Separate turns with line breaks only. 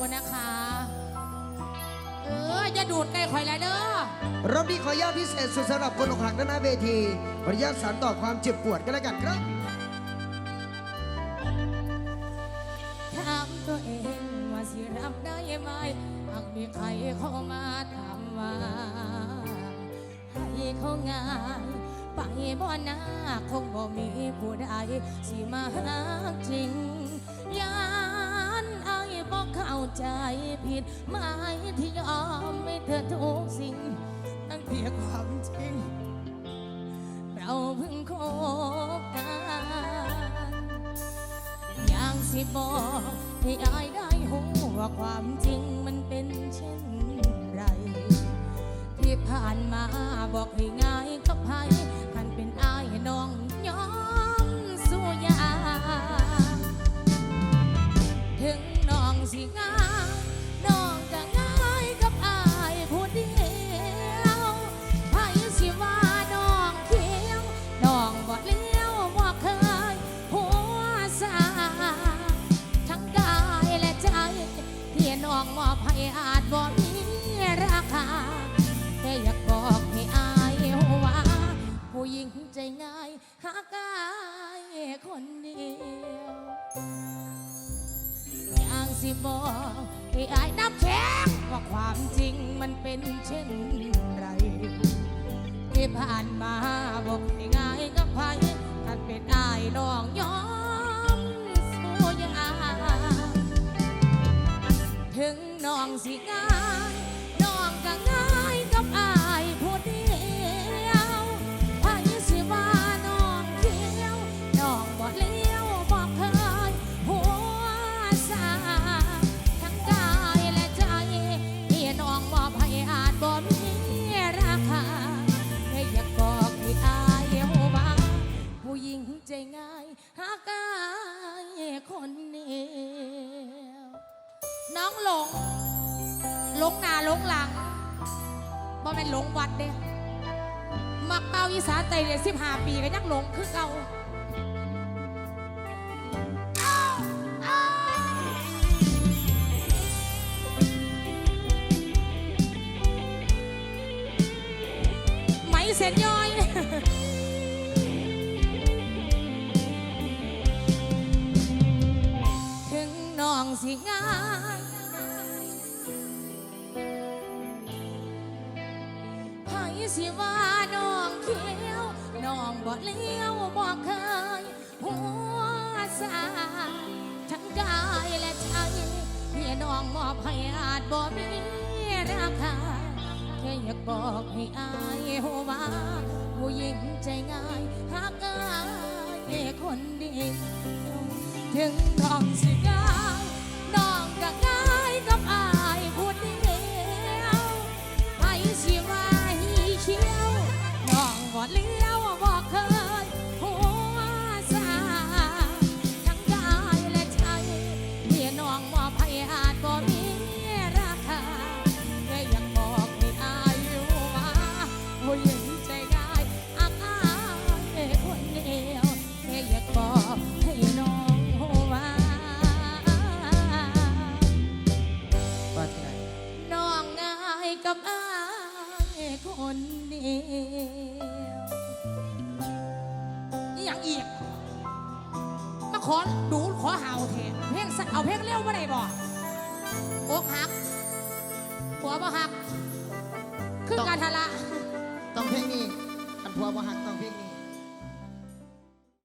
คุณนะคะ เอออย่าดูดใกล้ข่อยแล้วเด้อ
รอบนี้ขออนุญาตพิเศษสุดสำหรับคนอกหักด้านหน้าเวทีขออนุญาตสานต่อความเจ็บปวดกันแล้วกันครับ
ถามตัวเองว่าสิรับได้ไหมหากมีใครเข้ามาถามว่าให้เขาง่ายไปบ่นาคงบ่มีผู้ใดสิมาหักจริง ผิดหมายที่ยอมไม่เธอทุกสิ่งตั้งเพียงความจริง เราเพิ่งคบกันอย่างสิบอกให้อายได้หูว่าความจริงมันเป็นเช่นไร ที่ผ่านมาบอกให้ง่ายกับใครท่านเป็นอายน้องยอมสู้ยากถึงน้องสิง่าย อาจบ่มีราคาแค่อยากบอกให้อายว่าผู้หญิงใจง่ายหากายคนเดียวอย่างสิบอกให้อายนับแข็งว่าความจริงมันเป็นเช่นไร ที่ผ่านมาบอกให้ง่ายกับใคร สิง่ายน้องก็ง่ายกับอายผู้เดียวไผสิว่าน้องเขียวน้องบ่เลี้ยวบ่เคยหัวสาทั้งกายและใจที่น้องมอบให้อาจบ่มีราคาแค่อยากบอกให้อายว่าผู้หญิงใจง่ายหากายคน งหนาหลงหลังบ่แม่นหลงวัดเด้มักเต้าอีสานไตเรียสิบห้าปีก็ยังหลงคือเก่าไหมเส้นย้อยถึงน้องสิงาย สิว่าน้องเขียวน้องบ่เลี้ยวบ่เคยหัวสาทั้งกายและใจที่น้องมอบให้อาจบ่มีราคาแค่อยากบอกให้อายว่าผู้หญิงใกับอายคนเดียวอย่างอีกมาขอดูขอเห่าเถอะเพลงสเอาเพลงเร็วมาได้บ่อกหักหัวบ่หัก คือการทะละ
ต้องเพลงนี้อันพัวบ่หักต้องเพลง